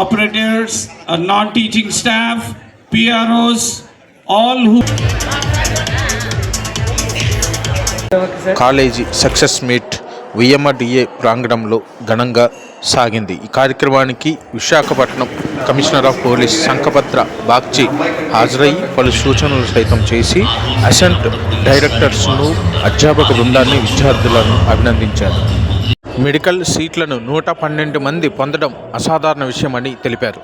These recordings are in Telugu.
operators, uh, non-teaching staff, PROs, all who college success meet VMRDA ప్రాంగణంలో ఘనంగా సాగింది. ఈ కార్యక్రమానికి Visakhapatnam commissioner of police Shankhabrata Bagchi హాజరై పలు సూచనలు సైతం చేసి అసెంట్ డైరెక్టర్స్ను అధ్యాపక బృందాన్ని విద్యార్థులను అభినందించారు. మెడికల్ సీట్లను నూట పన్నెండు మంది పొందడం అసాధారణ విషయమని తెలిపారు.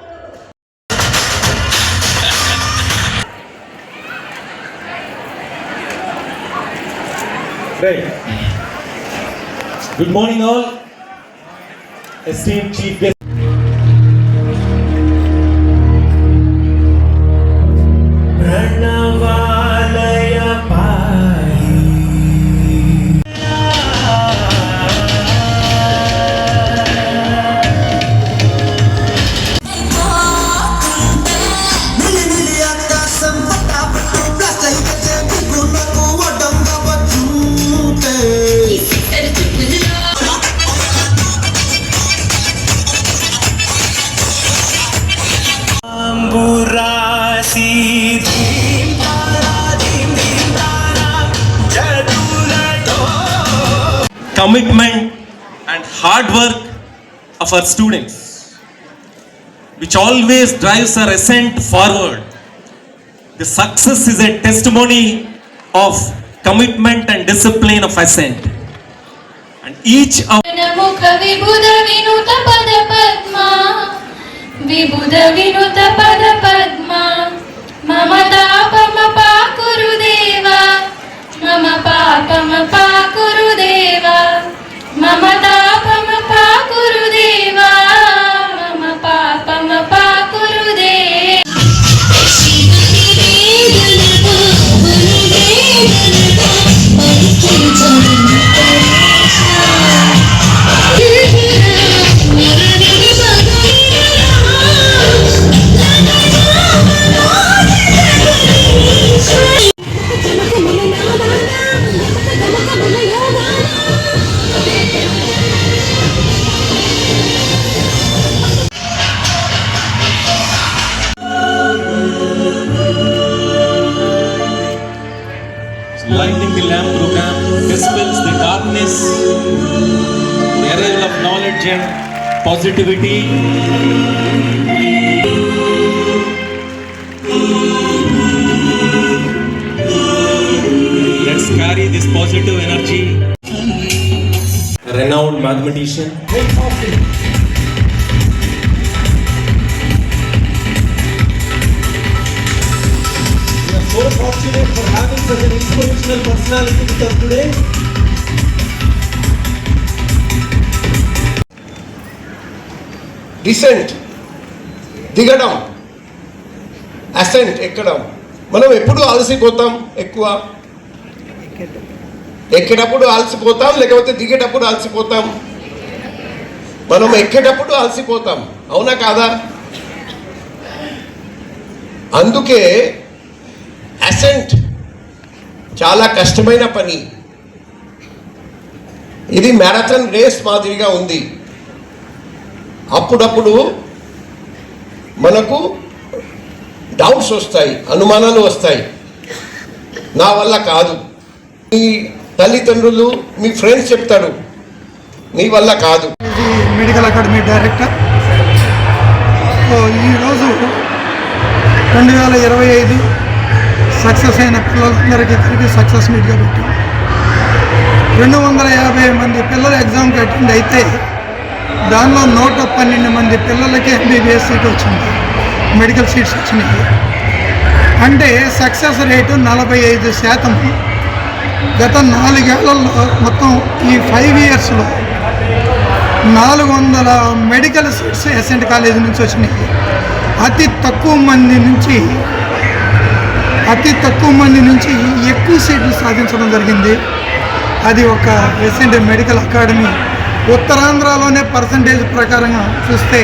commitment and hard work of our students which always drives our ascent forward the success is a testimony of commitment and discipline of ascent and each of ముఖ విబుధ వినుత పద పద్మ విబుధ వినుత పద పద్మ మమ తాపమ పాకురు దేవా మమ పాపమ పాకురు దేవా మమ positivity. Let's carry this positive energy. Renowned mathematician. We are so fortunate for having such an inspirational personality with us today. Descent దిగడం అసెంట్ ఎక్కడం. మనం ఎప్పుడు అలసిపోతాం ఎక్కువ? ఎక్కేటప్పుడు అలసిపోతాం లేకపోతే దిగేటప్పుడు అలసిపోతాం? మనం ఎక్కేటప్పుడు అలసిపోతాం. అవునా కాదా? అందుకే అసెంట్ చాలా కష్టమైన పని. ఇది మ్యారథాన్ రేస్ మాదిరిగా ఉంది. అప్పుడప్పుడు మనకు డౌట్స్ వస్తాయి అనుమానాలు వస్తాయి. నా వల్ల కాదు. మీ తల్లిదండ్రులు మీ ఫ్రెండ్స్ చెప్తాడు నీ వల్ల కాదు. Medical academy director. ఈరోజు రెండు వేల ఇరవై ఐదు సక్సెస్ అయిన పిల్లలందరికీ తిరిగి సక్సెస్ మీట్గా పెట్టాం. రెండు వందల యాభై మంది పిల్లలు ఎగ్జామ్కి అటెండ్ అయితే దానిలో నూట పన్నెండు మంది పిల్లలకి ఎంబీబీఎస్ సీట్ వచ్చింది మెడికల్ సీట్స్ వచ్చినాయి. అంటే సక్సెస్ రేటు నలభై ఐదు శాతం. గత నాలుగేళ్ళలో మొత్తం ఈ ఫైవ్ ఇయర్స్లో నాలుగు వందల మెడికల్ సీట్స్ ఎస్ఎంట్ కాలేజీ నుంచి వచ్చినాయి. అతి తక్కువ మంది నుంచి అతి తక్కువ మంది నుంచి ఎక్కువ సీట్లు సాధించడం జరిగింది. అది ఒక ఎస్ఎంట్ మెడికల్ అకాడమీ ఉత్తరాంధ్రలోనే పర్సంటేజ్ ప్రకారంగా చూస్తే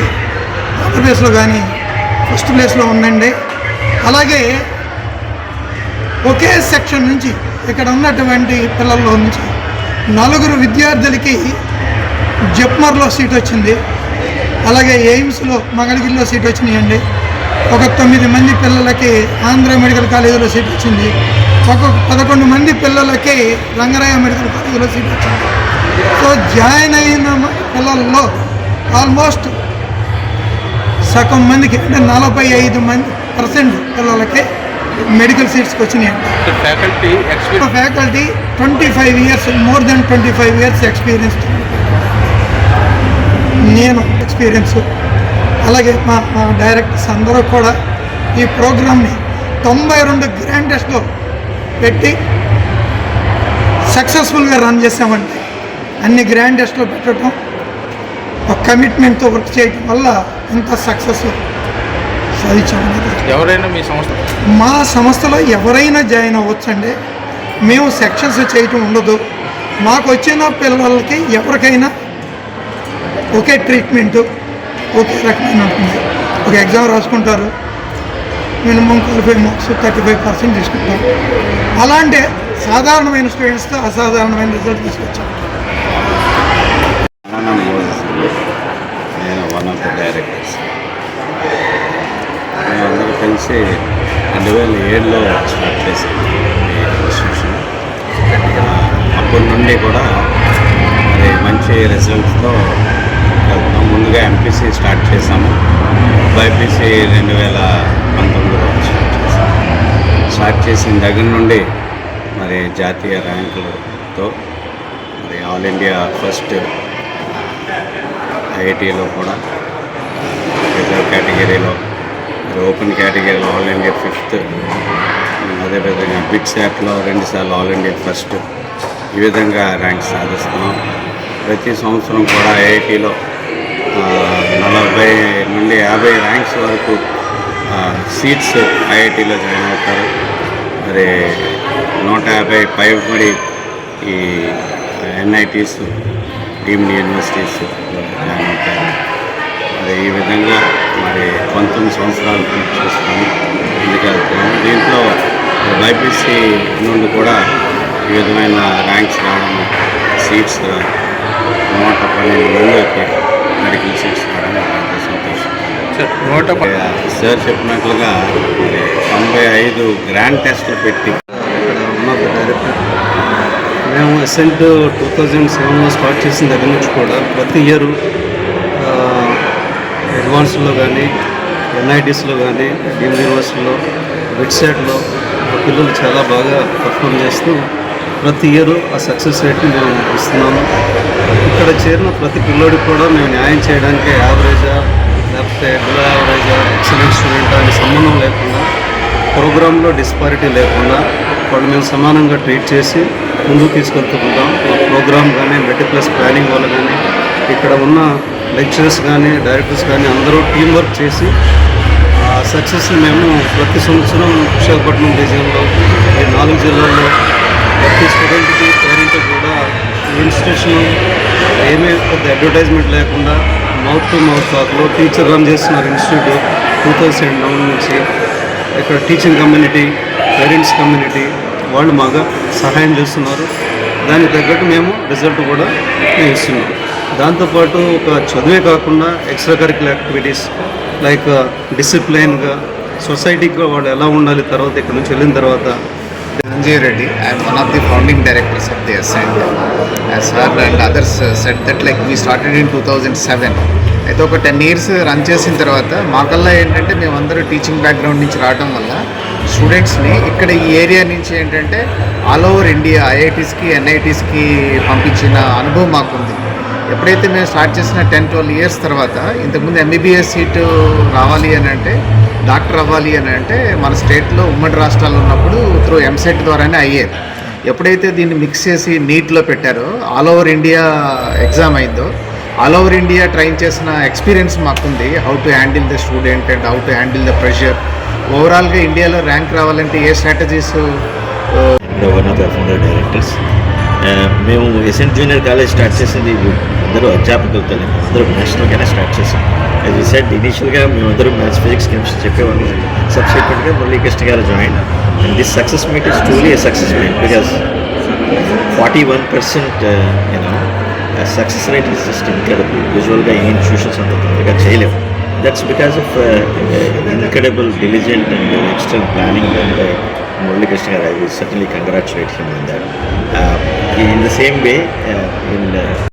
ఆంధ్రప్రదేశ్లో కానీ ఫస్ట్ ప్లేస్లో ఉందండి అలాగే ఒకే సెక్షన్ నుంచి ఇక్కడ ఉన్నటువంటి పిల్లల్లో నుంచి నలుగురు విద్యార్థులకి జప్మర్లో సీట్ వచ్చింది. అలాగే ఎయిమ్స్లో మంగళగిరిలో సీట్ వచ్చినాయండి. ఒక తొమ్మిది మంది పిల్లలకి ఆంధ్ర మెడికల్ కాలేజీలో సీట్ వచ్చింది. ఒక పదకొండు మంది పిల్లలకి రంగరాయ మెడికల్ కాలేజీలో సీట్ వచ్చింది. సో జాయిన్ అయిన పిల్లల్లో ఆల్మోస్ట్ సగం మందికి అంటే నలభై ఐదు మంది పర్సెంట్ పిల్లలకి మెడికల్ సీట్స్కి వచ్చినాయండి faculty faculty twenty five years more than twenty five years experience నేను ఎక్స్పీరియన్స్ అలాగే మా మా డైరెక్టర్స్ అందరూ కూడా ఈ ప్రోగ్రామ్ని తొంభై రెండు గ్రాండెస్ట్లో పెట్టి సక్సెస్ఫుల్గా రన్ చేసామండి అన్ని గ్రాండెస్ట్లో పెట్టడం ఒక కమిట్మెంట్తో వర్క్ చేయడం వల్ల ఇంత సక్సెస్ సాధించామనేది ఎవరైనా మీ సంస్థ? మా సంస్థలో ఎవరైనా జాయిన్ అవ్వచ్చండి. మేము సెక్షన్స్ చేయటం ఉండదు. మాకు వచ్చిన పిల్లలకి ఎవరికైనా ఒకే ట్రీట్మెంట్ ఒకే రకమైన ఉంటుంది. ఒక ఎగ్జామ్ రాసుకుంటారు. Minimum qualify marks thirty five percent తీసుకుంటాం అలాంటి సాధారణమైన స్టూడెంట్స్తో అసాధారణమైన రిజల్ట్ తీసుకొచ్చాం ఆనంద్ మోజెస్ నేను వన్ ఆఫ్ ద డైరెక్టర్స్ మేమందరూ రెండు వేల ఏడులో స్టార్ట్ చేసాము ఇన్స్టిట్యూషన్ అప్పటి నుండి కూడా మరి మంచి రిజల్ట్స్తో వెళ్తున్నాం. ముందుగా ఎంపీసీ స్టార్ట్ చేశాము. బైపీసీ రెండు వేల పంతొమ్మిదిలో స్టార్ట్ చేశాము స్టార్ట్ చేసిన దగ్గర నుండి మరి జాతీయ ర్యాంకులతో మరి ఆల్ ఇండియా ఫస్ట్ ఐఐటీలో కూడా రిజర్వ్ కేటగిరీలో ఓపెన్ కేటగిరీలో ఆల్ ఇండియా ఫిఫ్త్ అదేవిధంగా బిట్ యాప్లో రెండుసార్లు ఆల్ ఇండియా ఫస్ట్ ఈ విధంగా ర్యాంక్ సాధిస్తున్నాం. ప్రతి సంవత్సరం కూడా ఐఐటీలో నలభై నుండి యాభై ర్యాంక్స్ వరకు సీట్స్ ఐఐటీలో జాయిన్ అవుతారు. మరి నూట యాభై పైబడి ఈ ఎన్ఐటీస్ డీమ్డ్ యూనివర్సిటీస్ జాయిన్ అవుతారు. మరి ఈ విధంగా మరి పంతొమ్మిది సంవత్సరాలు పూర్తి చేసుకొని దీంట్లో బైపీసీ నుండి కూడా ఈ విధమైన ర్యాంక్స్ రావడం సీట్స్ నూట పన్నెండు మందికి మెడికల్ సీట్స్ రావడం సంతోషం. సార్ నూట సార్ చెప్పినట్లుగా తొంభై ఐదు గ్రాండ్ టెస్టులు పెట్టి మేము ఎసెంట్ టూ థౌజండ్ సెవెన్లో స్టార్ట్ చేసిన దగ్గర నుంచి కూడా ప్రతి ఇయర్ అడ్వాన్స్లో కానీ ఎన్ఐటీస్లో కానీ డీమ్ యూనివర్సిటీలో వెబ్సైట్లో పిల్లలు చాలా బాగా పర్ఫామ్ చేస్తూ ప్రతి ఇయర్ ఆ సక్సెస్ రేట్ని మేము ఇస్తున్నాము. ఇక్కడ చేరిన ప్రతి పిల్లోడికి కూడా మేము న్యాయం చేయడానికి యావరేజా లేకపోతే బిలో యావరేజా ఎక్సలెంట్ స్టూడెంట్ అనే సంబంధం లేకుండా ప్రోగ్రాంలో డిస్పారిటీ లేకుండా వాళ్ళు మేము సమానంగా ట్రీట్ చేసి ముందుకు తీసుకెళ్తుంటాం ప్రోగ్రామ్ కానీ మెటిక్యులస్ ప్లానింగ్ వాళ్ళు కానీ ఇక్కడ ఉన్న లెక్చరర్స్ కానీ డైరెక్టర్స్ కానీ అందరూ టీం వర్క్ చేసి ఆ సక్సెస్ మేము ప్రతి సంవత్సరం విశాఖపట్నం డివిజన్లో ఈ నాలుగు జిల్లాల్లో ప్రతి స్టూడెంట్కి పేరెంట్కి కూడా ఇన్స్టిట్యూషన్ ఏమీ పెద్ద అడ్వర్టైజ్మెంట్ లేకుండా మౌత్ టు మౌత్ టాక్లో టీచర్ రన్ చేస్తున్నారు ఇన్స్టిట్యూట్ టూ థౌజండ్ నైన్ నుంచి. ఇక్కడ టీచింగ్ కమ్యూనిటీ పేరెంట్స్ కమ్యూనిటీ వాళ్ళు మాగా సహాయం చేస్తున్నారు. దానికి తగ్గట్టు మేము రిజల్ట్ కూడా మేము ఇస్తున్నాం. దాంతోపాటు ఒక చదువే కాకుండా ఎక్స్ట్రా కరిక్యులర్ యాక్టివిటీస్ లైక్ డిసిప్లైన్గా సొసైటీకి వాళ్ళు ఎలా ఉండాలి తర్వాత ఇక్కడ నుంచి వెళ్ళిన తర్వాత Sanjay Reddy. I am one of the founding directors of the Ascent. As sir and others uh, said that like we started in 2007. అయితే ఒక టెన్ ఇయర్స్ రన్ చేసిన తర్వాత మాకల్లా ఏంటంటే మేమందరూ టీచింగ్ బ్యాక్గ్రౌండ్ నుంచి రావడం వల్ల స్టూడెంట్స్ని ఇక్కడ ఈ ఏరియా నుంచి ఏంటంటే ఆల్ ఓవర్ ఇండియా ఐఐటీస్కి ఎన్ఐటీస్కి పంపించిన అనుభవం మాకుంది ఎప్పుడైతే మేము స్టార్ట్ చేసిన టెన్ ట్వెల్వ్ ఇయర్స్ తర్వాత ఇంతకుముందు ఎంబీబీఎస్ సీటు రావాలి అని అంటే డాక్టర్ అవ్వాలి అని అంటే మన స్టేట్లో ఉమ్మడి రాష్ట్రాల్లో ఉన్నప్పుడు త్రూ ఎంసెట్ ద్వారానే అయ్యేది. ఎప్పుడైతే దీన్ని మిక్స్ చేసి నీట్లో పెట్టారో ఆల్ ఓవర్ ఇండియా ఎగ్జామ్ అయిందో ఆల్ ఓవర్ ఇండియా ట్రైన్ చేసిన ఎక్స్పీరియన్స్ మాకుంది how to handle the student and how to handle the pressure ఓవరాల్గా ఇండియాలో ర్యాంక్ రావాలంటే ఏ స్ట్రాటజీస్ డైరెక్టర్స్ uh, మేము ఎసెంట్ జూనియర్ కాలేజ్ స్టార్ట్ చేసింది అందరూ అధ్యాపకులతో అందరూ నేషనల్గానే స్టార్ట్ చేశాం. యాజ్ ఈ సెట్ ఇనీషియల్గా మేమందరూ మ్యాథ్స్ ఫిజిక్స్ కెమిస్ట్రీ చెప్పేవాళ్ళు సబ్సిక్వెంట్గా మురళీకృష్ణ గారు join and this success meet is truly a success meet because forty one percent you know success rate is just incredible యూజువల్గా ఏ ఇన్స్టిట్యూషన్స్ అంత తొందరగా చేయలేము that's because of incredible diligent and external planning and Muralikrishna garu I will certainly congratulate him in that in the same way in